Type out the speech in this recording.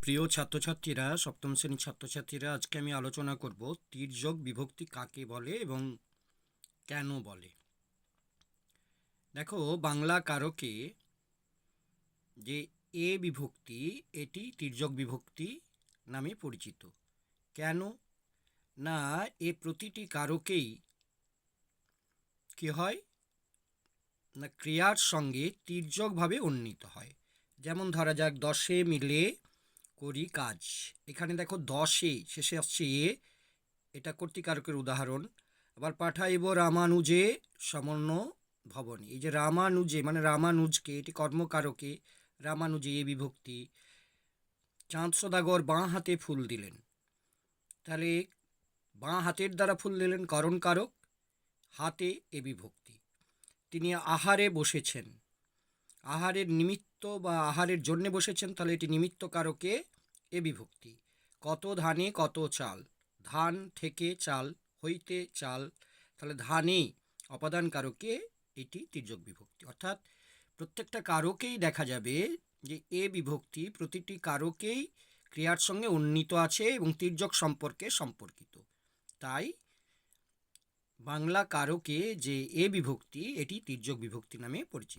প্রিয় ছাত্রছাত্রীরা, সপ্তম শ্রেণির ছাত্রছাত্রীরা, আজকে আমি আলোচনা করব তির্যক বিভক্তি কাকে বলে এবং কেন বলে। দেখো, বাংলা কারকে যে এ বিভক্তি, এটি তির্যক বিভক্তি নামে পরিচিত। কেন? না, এ প্রতিটি কারকেই কি হয়? না, ক্রিয়ার সঙ্গে তির্যকভাবে উন্নীত হয়। যেমন ধরা যাক, দশে মিলে করি কাজ। এখানে দেখো দশে, শেষে আসছে এ। এটা কর্তৃকারকের উদাহরণ। আবার পাঠাইব রামানুজে সমর্ণ ভবনে। এই যে রামানুজে মানে রামানুজকে, এটি কর্মকারকে, রামানুজে এ বিভক্তি। চাঁদ সদাগর বাঁ হাতে ফুল দিলেন। তাহলে বাঁ হাতের দ্বারা ফুল দিলেন করণ কারক হাতে এ বিভক্তি। তিনি আহারে বসেছেন। আহারের নিমিত্ত বা আহারের জন্যে বসেছেন, তাহলে এটি নিমিত্ত কারকে এ বিভক্তি। কত ধানে কত চাল। ধান থেকে চাল হইতে চাল। তাহলে ধানে অপাদান কারকে এটি তির্যক বিভক্তি। অর্থাৎ প্রত্যেকটা কারকেই দেখা যাবে যে এ বিভক্তি প্রতিটি কারকেই ক্রিয়ার সঙ্গে উন্নীত আছে এবং তির্যক সম্পর্কে সম্পর্কিত। তাই বাংলা কারকে যে এ বিভক্তি, এটি তির্যক বিভক্তি নামে পরিচিত।